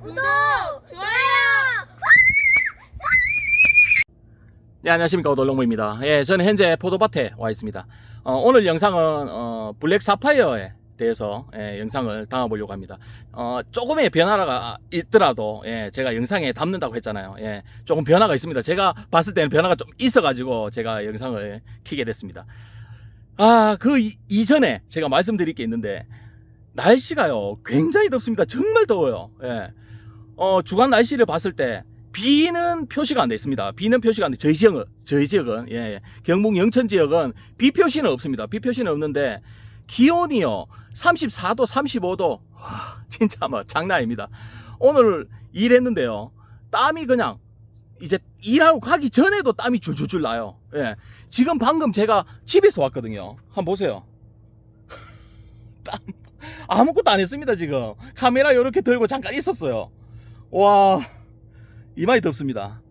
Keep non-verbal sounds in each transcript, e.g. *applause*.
구독, 좋아요. 네, 안녕하십니까. 오돌롱무입니다. 예, 저는 현재 포도밭에 와 있습니다. 어, 오늘 영상은, 어, 블랙 사파이어에 대해서, 예, 영상을 담아보려고 합니다. 어, 조금의 변화가 있더라도, 예, 제가 영상에 담는다고 했잖아요. 예, 조금 변화가 있습니다. 제가 봤을 때는 변화가 좀 있어가지고, 제가 영상을 키게 됐습니다. 아, 그 이, 이전에 제가 말씀드릴 게 있는데, 날씨가요, 굉장히 덥습니다. 정말 더워요. 예. 어, 주간 날씨를 봤을 때, 비는 표시가 안 돼 있습니다. 비는 표시가 안 돼. 저희 지역은 저희 지역은 예, 예. 경북 영천 지역은 비 표시는 없습니다. 비 표시는 없는데 기온이요 34도, 35도. 와, *laughs* 진짜 뭐 장난 아닙니다. 오늘 일했는데요. 땀이 그냥 이제 일하고 가기 전에도 땀이 줄줄줄 나요. 예. 지금 방금 제가 집에서 왔거든요. 한번 보세요. *laughs* 땀 아무것도 안 했습니다, 지금. 카메라 이렇게 들고 잠깐 있었어요. 와. 이마이 덥습니다.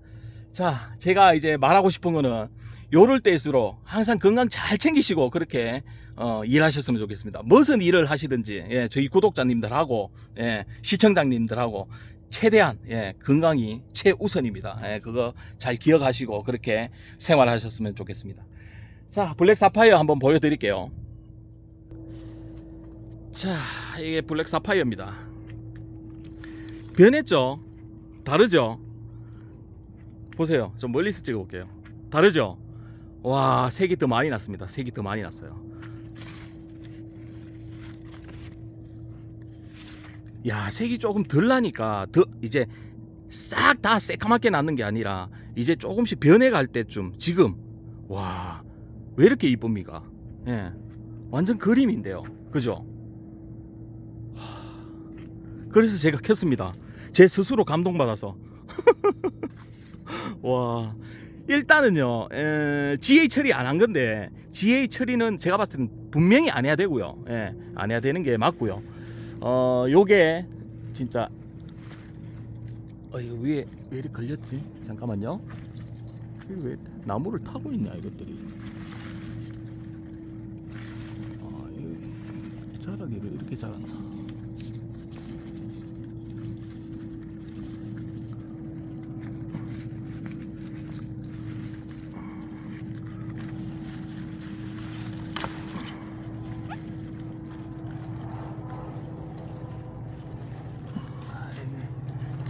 자, 제가 이제 말하고 싶은 거는 요럴 때일수록 항상 건강 잘 챙기시고 그렇게 어, 일하셨으면 좋겠습니다. 무슨 일을 하시든지 예, 저희 구독자님들하고 예, 시청자님들하고 최대한 예, 건강이 최우선입니다. 예, 그거 잘 기억하시고 그렇게 생활하셨으면 좋겠습니다. 자, 블랙 사파이어 한번 보여드릴게요. 자, 이게 블랙 사파이어입니다. 변했죠? 다르죠? 보세요. 좀 멀리서 찍어볼게요. 다르죠? 와, 색이 더 많이 났습니다. 색이 더 많이 났어요. 야, 색이 조금 덜 나니까 더 이제 싹 다 새까맣게 났는 게 아니라 이제 조금씩 변해갈 때쯤 지금 와, 왜 이렇게 이쁩니까? 예. 완전 그림인데요. 그죠? 하, 그래서 제가 켰습니다. 제 스스로 감동받아서. *laughs* 와 일단은요 에, GA 처리 안 한 건데 GA 처리는 제가 봤을 때는 분명히 안 해야 되고요. 예, 안 해야 되는 게 맞고요. 어 요게 진짜 어 이거 위에 왜 이렇게 걸렸지? 잠깐만요. 왜 나무를 타고 있냐 이것들이. 아 자라기를 이렇게 자랐나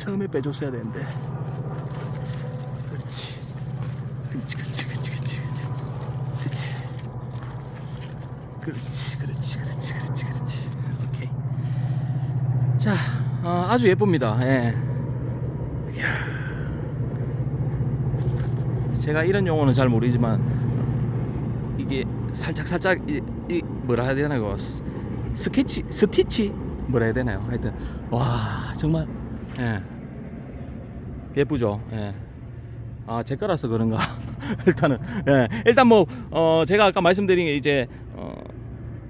처음에 빼줬어야 되는데. 그렇지. 그렇지, 그렇지, 그렇지, 그렇지, 그렇지. 그렇지, 그렇지, 그렇지, 그렇지, 그렇지. 오케이. 자, 어, 아주 예쁩니다. 예. 제가 이런 용어는 잘 모르지만 이게 살짝 살짝 이, 이 뭐라 해야 되나 이거 스- 스케치 스티치 뭐라 해야 되나요? 하여튼 와 정말 예. 예쁘죠. 예. 아, 제 거라서 그런가. *laughs* 일단은, 예. 일단 뭐, 어, 제가 아까 말씀드린 게 이제, 어,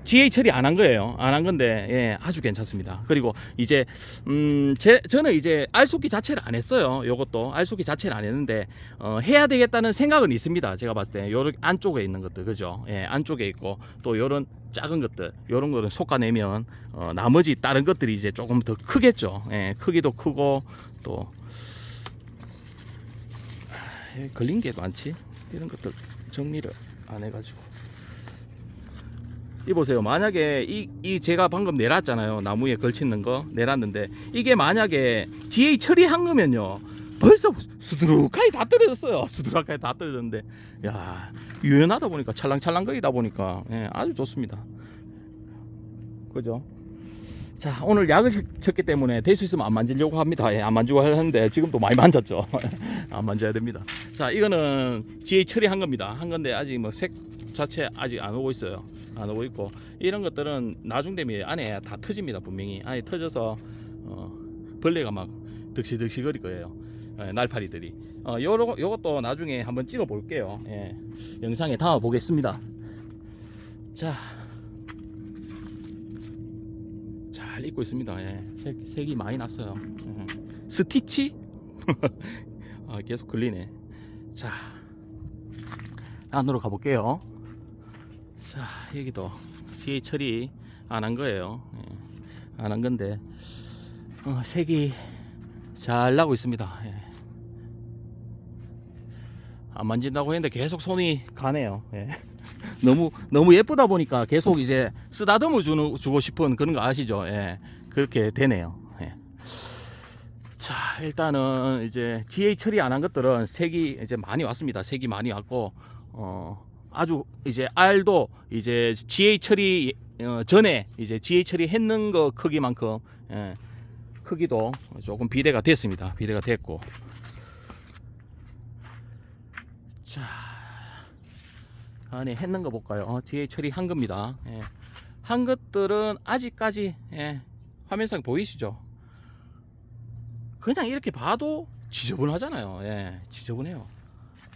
GA 처리 안 한 거예요. 안 한 건데, 예, 아주 괜찮습니다. 그리고 이제, 음, 제, 저는 이제 알속기 자체를 안 했어요. 요것도. 알속기 자체를 안 했는데, 어, 해야 되겠다는 생각은 있습니다. 제가 봤을 때. 요런 안쪽에 있는 것들, 그죠? 예, 안쪽에 있고, 또 요런 작은 것들, 요런 거는 솎아내면, 어, 나머지 다른 것들이 이제 조금 더 크겠죠. 예, 크기도 크고, 또, 걸린 게 많지? 이런 것들 정리를 안 해가지고. 이 보세요. 만약에 이, 이 제가 방금 내놨잖아요. 나무에 걸치는 거 내놨는데 이게 만약에 뒤에 처리한 거면요. 벌써 수두룩하게 다 떨어졌어요. *laughs* 수두룩하게 다 떨어졌는데 야 유연하다 보니까 찰랑찰랑거리다 보니까 예, 아주 좋습니다. 그죠? 자 오늘 약을 쳤- 쳤기 때문에 될 수 있으면 안 만지려고 합니다. 예, 안 만지고 하는데 지금도 많이 만졌죠. *laughs* 안 만져야 됩니다. 자 이거는 GA 처리한 겁니다. 한 건데 아직 뭐 색 자체 아직 안 오고 있어요. 안 오고 있고 이런 것들은 나중 되면 안에 다 터집니다. 분명히 안에 터져서 어, 벌레가 막 득실득실 거릴 거예요. 예, 날파리들이. 어, 요러, 요것도 나중에 한번 찍어 볼게요. 예, 영상에 담아 보겠습니다. 자. 잘 입고 있습니다. 예. 색, 색이 많이 났어요. 음. 스티치? *laughs* 아, 계속 걸리네. 자, 안으로 가볼게요. 자, 여기도 GA 처리 안 한 거예요. 예. 안한 건데, 어, 색이 잘 나고 있습니다. 예. 안 만진다고 했는데 계속 손이 가네요. 예. 너무 너무 예쁘다 보니까 계속 이제 쓰다듬어 주는 주고 싶은 그런 거 아시죠? 예. 그렇게 되네요. 예. 자, 일단은 이제 GA 처리 안 한 것들은 색이 이제 많이 왔습니다. 색이 많이 왔고 어 아주 이제 R도 이제 GA 처리 어, 전에 이제 GA 처리 했는 거 크기만큼 예. 크기도 조금 비례가 됐습니다. 비례가 됐고 자 안에 했는 거 볼까요? 어, GA 처리한 겁니다. 예. 한 것들은 아직까지 예, 화면상 보이시죠? 그냥 이렇게 봐도 지저분하잖아요. 예, 지저분해요.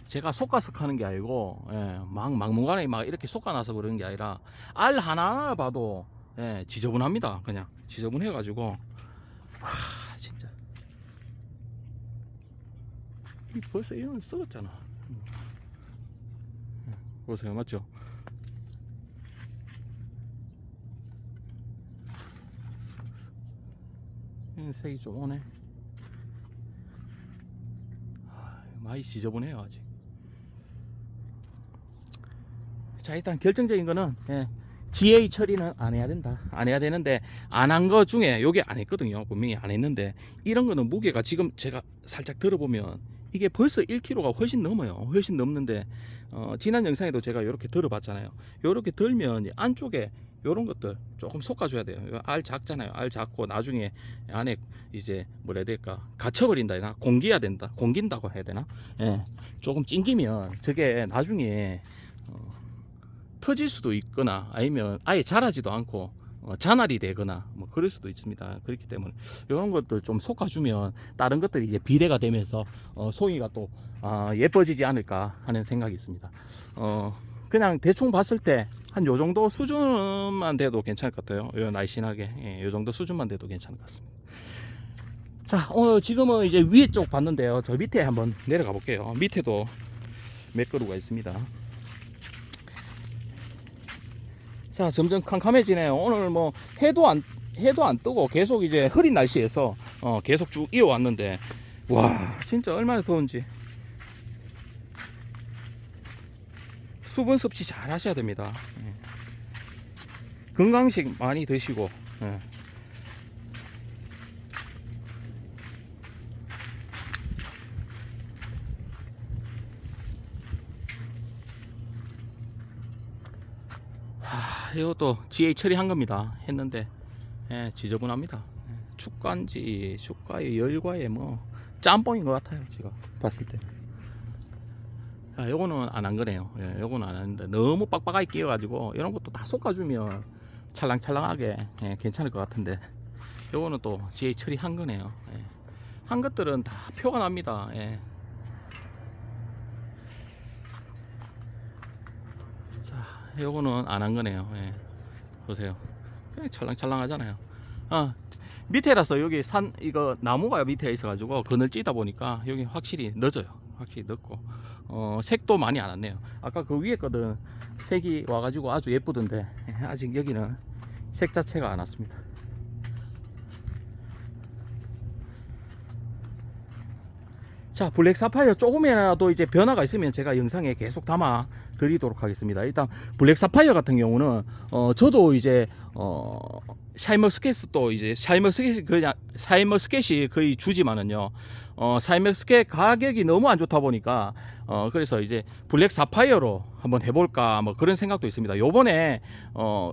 제가 속가서 하는 게 아니고 예, 막 막무가내 막 이렇게 속아나서 그러는 게 아니라 알 하나 봐도 예, 지저분합니다. 그냥 지저분해 가지고 와 진짜 이 벌써 이런 썩었잖아. 보세요, 맞죠? 이 색이 좀 오네. 아, 많이 지저분해요 아직. 자 일단 결정적인 거는 예, GA 처리는 안 해야 된다. 안 해야 되는데 안 한 거 중에 요게 안 했거든요. 분명히 안 했는데 이런 거는 무게가 지금 제가 살짝 들어보면 이게 벌써 1kg가 훨씬 넘어요. 훨씬 넘는데 어, 지난 영상에도 제가 이렇게 들어봤잖아요. 이렇게 들면 이 안쪽에 요런 것들 조금 솎아줘야 돼요. 알 작잖아요. 알 작고 나중에 안에 이제 뭐라 해야 될까 갇혀버린다 해나 공기야 된다. 공긴다고 해야 되나? 예, 조금 찡기면 저게 나중에 어, 터질 수도 있거나 아니면 아예 자라지도 않고 어, 잔알이 되거나 뭐 그럴 수도 있습니다. 그렇기 때문에 이런 것들 좀 솎아주면 다른 것들이 이제 비례가 되면서 어, 송이가 또 아, 예뻐지지 않을까 하는 생각이 있습니다. 어, 그냥 대충 봤을 때 한 요 정도 수준만 돼도 괜찮을 것 같아요. 요 날씬하게 예, 요 정도 수준만 돼도 괜찮을 것 같습니다. 자 오늘 지금은 이제 위에 쪽 봤는데요. 저 밑에 한번 내려가 볼게요. 밑에도 몇 그루가 있습니다. 자 점점 캄캄해지네요 오늘 뭐 해도 안 해도 안 뜨고 계속 이제 흐린 날씨에서 어 계속 쭉 이어왔는데 와 진짜 얼마나 더운지 수분 섭취 잘 하셔야 됩니다 예. 건강식 많이 드시고 예. 하, 이것도 GA 처리한 겁니다. 했는데 예, 지저분합니다. 예, 축가인지 축가의 열과의 뭐 짬뽕인 것 같아요. 제가 봤을 때. 자, 요거는 안 한 거네요. 예, 요거는 안 했는데 너무 빡빡하게 끼어가지고 이런 것도 다 솎아주면 찰랑찰랑하게 예, 괜찮을 것 같은데 요거는 또 GA 처리한 거네요. 예. 한 것들은 다 표가 납니다. 예. 자, 요거는 안 한 거네요. 예. 보세요. 그냥 찰랑찰랑 하잖아요. 아, 밑에라서 여기 산 이거 나무가 밑에 있어가지고 그늘 찌다 보니까 여기 확실히 늦어요. 확실히 늦고 어, 색도 많이 안 왔네요. 아까 그 위에 거든 색이 와가지고 아주 예쁘던데 예, 아직 여기는 색 자체가 안 왔습니다. 자, 블랙 사파이어 조금이라도 이제 변화가 있으면 제가 영상에 계속 담아 드리도록 하겠습니다. 일단 블랙 사파이어 같은 경우는 어 저도 이제 어 샤이머스켓 또 이제 샤이머스켓이 그냥 샤이머스켓이 거의 주지만은요. 어 샤이머스켓 가격이 너무 안 좋다 보니까 어 그래서 이제 블랙 사파이어로 한번 해 볼까 뭐 그런 생각도 있습니다. 요번에 어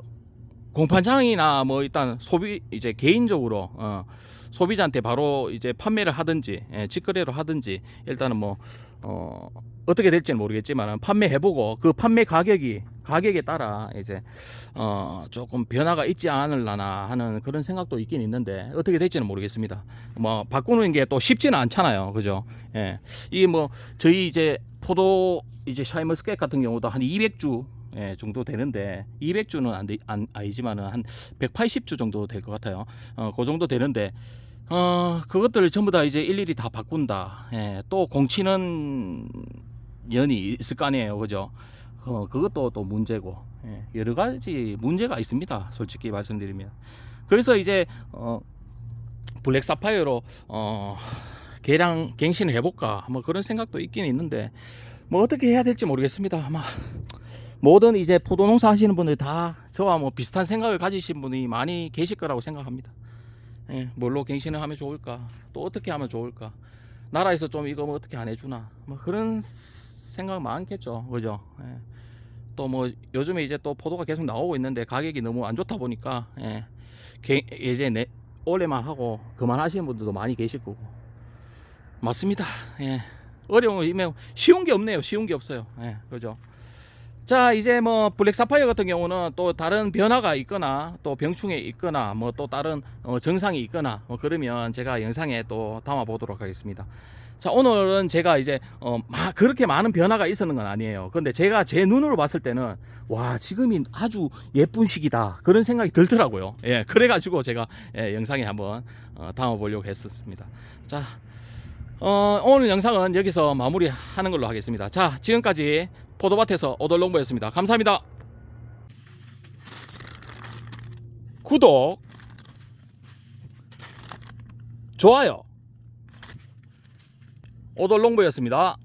공판장이나 뭐 일단 소비 이제 개인적으로 어 소비자한테 바로 이제 판매를 하든지 예, 직거래로 하든지 일단은 뭐 어, 어떻게 될지는 모르겠지만 판매해보고 그 판매 가격이 가격에 따라 이제 어, 조금 변화가 있지 않을라나 하는 그런 생각도 있긴 있는데 어떻게 될지는 모르겠습니다. 뭐 바꾸는 게 또 쉽지는 않잖아요, 그죠? 예, 이뭐 저희 이제 포도 이제 샤이머스켓 같은 경우도 한 200주 예, 정도 되는데 200주는 안, 되, 안 아니지만은 한 180주 정도 될 것 같아요. 어, 그 정도 되는데 어, 그것들을 전부 다 이제 일일이 다 바꾼다. 예, 또 공치는 연이 있을 거 아니에요. 그죠? 어, 그것도 또 문제고. 예, 여러 가지 문제가 있습니다. 솔직히 말씀드리면. 그래서 이제, 어, 블랙 사파이어로 어 개량 갱신을 해볼까 뭐 그런 생각도 있긴 있는데 뭐 어떻게 해야 될지 모르겠습니다. 아마 모든 이제 포도 농사 하시는 분들 다 저와 뭐 비슷한 생각을 가지신 분이 많이 계실 거라고 생각합니다. 예, 뭘로 갱신을 하면 좋을까? 또 어떻게 하면 좋을까? 나라에서 좀 이거 뭐 어떻게 안 해주나? 뭐 그런 생각 많겠죠, 그죠? 예. 또뭐 요즘에 이제 또 포도가 계속 나오고 있는데 가격이 너무 안 좋다 보니까 예. 개- 이제 내 올해만 하고 그만 하시는 분들도 많이 계실 거고 맞습니다. 예. 어려운 이면 쉬운 게 없네요. 쉬운 게 없어요. 예, 그죠? 자, 이제 뭐 블랙 사파이어 같은 경우는 또 다른 변화가 있거나 또 병충해 있거나 뭐 또 다른 어, 증상이 있거나 뭐 그러면 제가 영상에 또 담아 보도록 하겠습니다. 자, 오늘은 제가 이제 어, 막 그렇게 많은 변화가 있었는 건 아니에요. 근데 제가 제 눈으로 봤을 때는 와, 지금이 아주 예쁜 시기다. 그런 생각이 들더라고요. 예, 그래 가지고 제가 예, 영상에 한번 어, 담아 보려고 했었습니다. 자, 어, 오늘 영상은 여기서 마무리하는 걸로 하겠습니다. 자, 지금까지 포도밭에서 오돌롱보였습니다. 감사합니다. 구독, 좋아요, 오돌롱보였습니다.